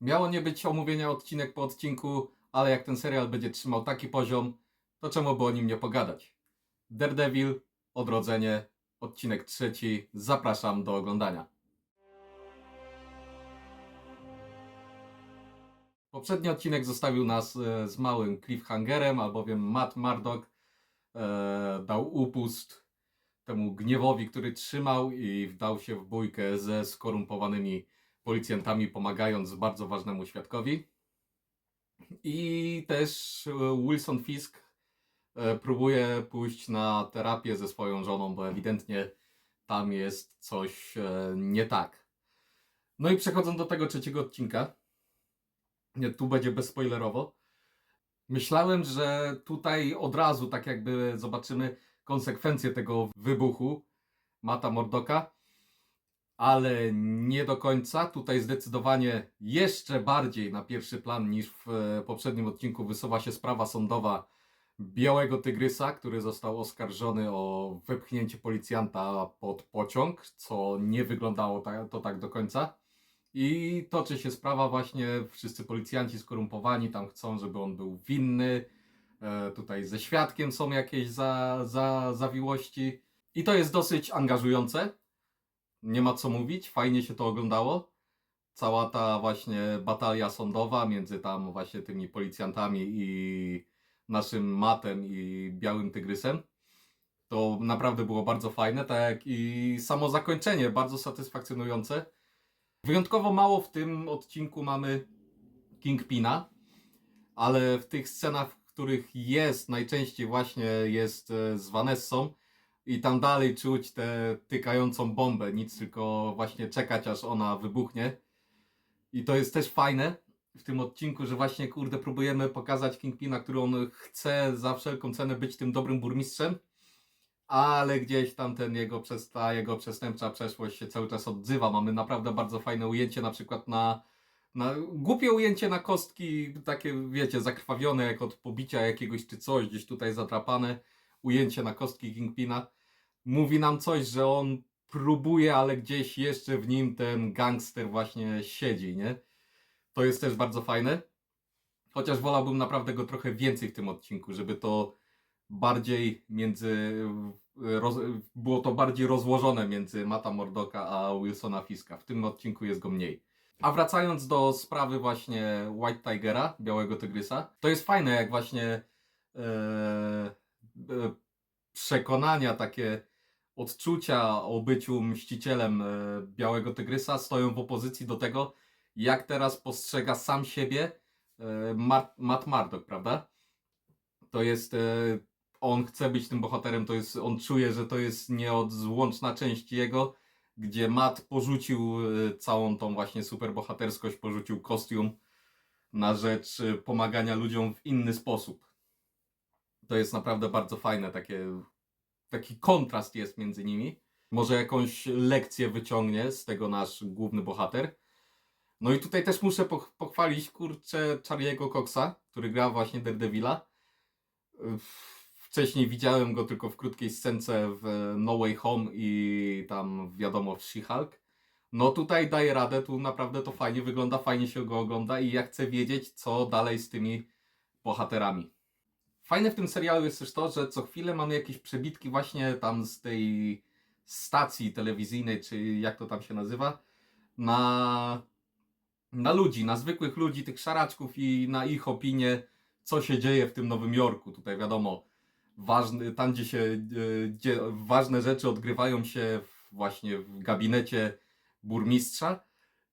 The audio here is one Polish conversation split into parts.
Miało nie być omówienia odcinek po odcinku, ale jak ten serial będzie trzymał taki poziom, to czemu by o nim nie pogadać? Daredevil, Odrodzenie, odcinek trzeci. Zapraszam do oglądania. Poprzedni odcinek zostawił nas e, z małym cliffhangerem, albowiem Matt Murdock e, dał upust temu gniewowi, który trzymał i wdał się w bójkę ze skorumpowanymi policjantami, pomagając bardzo ważnemu świadkowi. I też e, Wilson Fisk e, próbuje pójść na terapię ze swoją żoną, bo ewidentnie tam jest coś e, nie tak. No i przechodząc do tego trzeciego odcinka, tu będzie bezspoilerowo. Myślałem, że tutaj od razu tak jakby zobaczymy konsekwencje tego wybuchu Mata Mordoka, ale nie do końca. Tutaj zdecydowanie jeszcze bardziej na pierwszy plan niż w e, poprzednim odcinku wysuwa się sprawa sądowa Białego Tygrysa, który został oskarżony o wepchnięcie policjanta pod pociąg, co nie wyglądało to tak do końca. I toczy się sprawa właśnie, wszyscy policjanci skorumpowani tam chcą, żeby on był winny. E, tutaj ze świadkiem są jakieś za, za, zawiłości. I to jest dosyć angażujące. Nie ma co mówić, fajnie się to oglądało. Cała ta właśnie batalia sądowa między tam właśnie tymi policjantami i naszym matem i białym tygrysem. To naprawdę było bardzo fajne, tak i samo zakończenie bardzo satysfakcjonujące. Wyjątkowo mało w tym odcinku mamy Kingpina, ale w tych scenach, w których jest, najczęściej właśnie jest e, z Vanessą i tam dalej czuć tę tykającą bombę, nic tylko właśnie czekać aż ona wybuchnie. I to jest też fajne w tym odcinku, że właśnie kurde próbujemy pokazać Kingpina, który on chce za wszelką cenę być tym dobrym burmistrzem, ale gdzieś tam ten jego, ta jego przestępcza przeszłość się cały czas odzywa. Mamy naprawdę bardzo fajne ujęcie na przykład na, na głupie ujęcie na kostki, takie wiecie, zakrwawione jak od pobicia jakiegoś czy coś, gdzieś tutaj zatrapane ujęcie na kostki Kingpina. Mówi nam coś, że on próbuje, ale gdzieś jeszcze w nim ten gangster właśnie siedzi, nie? To jest też bardzo fajne. Chociaż wolałbym naprawdę go trochę więcej w tym odcinku, żeby to bardziej między. Roz, było to bardziej rozłożone między Mata Mordoka a Wilsona Fiska. W tym odcinku jest go mniej. A wracając do sprawy właśnie White Tigera, Białego Tygrysa, to jest fajne, jak właśnie e, e, przekonania, takie odczucia o byciu mścicielem e, Białego Tygrysa stoją w opozycji do tego, jak teraz postrzega sam siebie e, Matt Murdock, prawda? To jest, e, on chce być tym bohaterem, to jest, on czuje, że to jest nieodzłączna część jego, gdzie Matt porzucił całą tą właśnie superbohaterskość, porzucił kostium na rzecz pomagania ludziom w inny sposób. To jest naprawdę bardzo fajne, takie, taki kontrast jest między nimi. Może jakąś lekcję wyciągnie z tego nasz główny bohater. No i tutaj też muszę poch- pochwalić, kurczę, Charlie'ego Coxa, który gra właśnie Daredevila. Wcześniej widziałem go tylko w krótkiej scence w No Way Home i tam wiadomo w She-Hulk. No tutaj daje radę, tu naprawdę to fajnie wygląda, fajnie się go ogląda i ja chcę wiedzieć, co dalej z tymi bohaterami. Fajne w tym serialu jest też to, że co chwilę mamy jakieś przebitki właśnie tam z tej stacji telewizyjnej, czy jak to tam się nazywa, na, na ludzi, na zwykłych ludzi, tych szaraczków i na ich opinię, co się dzieje w tym Nowym Jorku. Tutaj wiadomo, ważny, tam gdzie się, e, gdzie ważne rzeczy odgrywają się właśnie w gabinecie burmistrza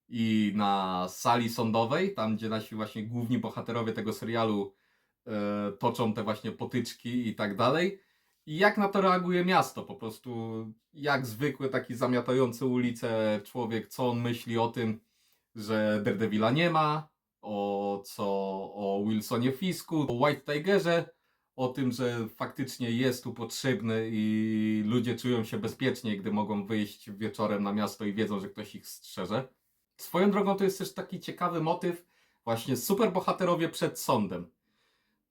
i na sali sądowej, tam gdzie nasi właśnie główni bohaterowie tego serialu toczą te właśnie potyczki i tak dalej. I jak na to reaguje miasto? Po prostu jak zwykły taki zamiatający ulicę człowiek, co on myśli o tym, że Daredevila nie ma, o co o Wilsonie Fisku, o White Tigerze, o tym, że faktycznie jest tu potrzebny i ludzie czują się bezpiecznie, gdy mogą wyjść wieczorem na miasto i wiedzą, że ktoś ich strzeże. Swoją drogą to jest też taki ciekawy motyw, właśnie superbohaterowie przed sądem.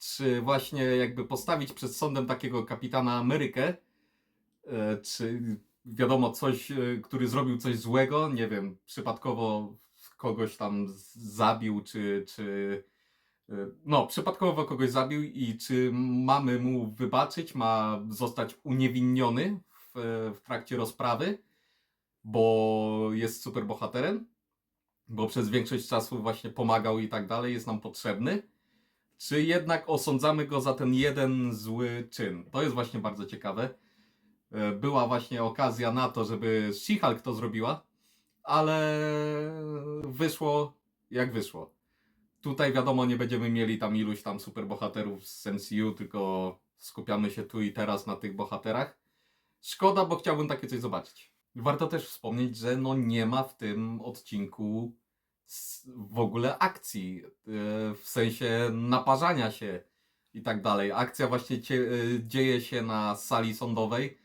Czy właśnie jakby postawić przed sądem takiego kapitana Amerykę, e, czy wiadomo coś, e, który zrobił coś złego, nie wiem, przypadkowo kogoś tam zabił, czy, czy y, no, przypadkowo kogoś zabił i czy mamy mu wybaczyć, ma zostać uniewinniony w, w trakcie rozprawy, bo jest super bohaterem, bo przez większość czasu właśnie pomagał i tak dalej, jest nam potrzebny, czy jednak osądzamy go za ten jeden zły czyn. To jest właśnie bardzo ciekawe. E, Była właśnie okazja na to, żeby She-Hulk to zrobiła, ale wyszło jak wyszło. Tutaj wiadomo, nie będziemy mieli tam iluś tam superbohaterów z MCU, tylko skupiamy się tu i teraz na tych bohaterach. Szkoda, bo chciałbym takie coś zobaczyć. Warto też wspomnieć, że no nie ma w tym odcinku w ogóle akcji, yy, w sensie naparzania się i tak dalej. Akcja właśnie yy, dzieje się na sali sądowej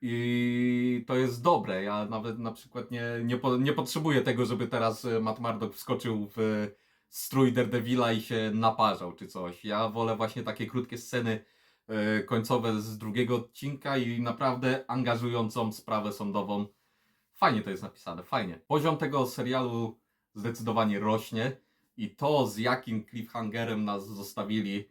i to jest dobre. Ja nawet na przykład nie, nie, po, nie potrzebuję tego, żeby teraz yy, Matt Murdock wskoczył w strój Daredevila i się naparzał czy coś. Ja wolę właśnie takie krótkie sceny końcowe z drugiego odcinka i naprawdę angażującą sprawę sądową. Fajnie to jest napisane, fajnie. Poziom tego serialu zdecydowanie rośnie i to z jakim cliffhangerem nas zostawili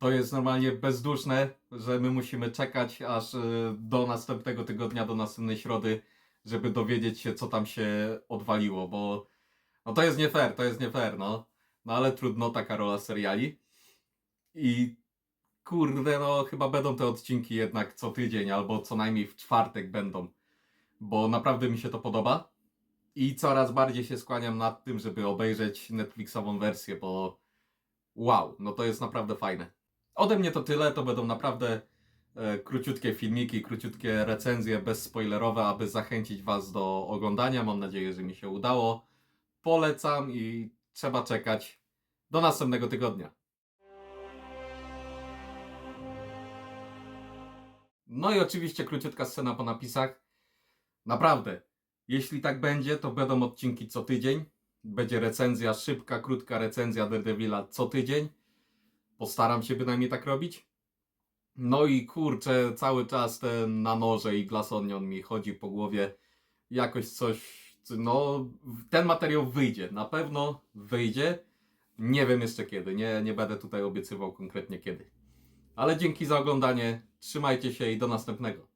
to jest normalnie bezduszne, że my musimy czekać aż e, do następnego tygodnia, do następnej środy, żeby dowiedzieć się co tam się odwaliło, bo no to jest nie fair, to jest nie fair, no. No ale trudno, taka rola seriali. I kurde, no chyba będą te odcinki jednak co tydzień, albo co najmniej w czwartek będą, bo naprawdę mi się to podoba. I coraz bardziej się skłaniam nad tym, żeby obejrzeć Netflixową wersję, bo wow, no to jest naprawdę fajne. Ode mnie to tyle, to będą naprawdę e, króciutkie filmiki, króciutkie recenzje bezspoilerowe, aby zachęcić Was do oglądania. Mam nadzieję, że mi się udało. Polecam i trzeba czekać do następnego tygodnia. No i oczywiście króciutka scena po napisach. Naprawdę, jeśli tak będzie, to będą odcinki co tydzień. Będzie recenzja, szybka, krótka recenzja Daredevila co tydzień. Postaram się bynajmniej tak robić. No i kurczę, cały czas ten na noże i glasonion mi chodzi po głowie. Jakoś coś, no ten materiał wyjdzie, na pewno wyjdzie. Nie wiem jeszcze kiedy, nie, nie będę tutaj obiecywał konkretnie kiedy. Ale dzięki za oglądanie, trzymajcie się i do następnego.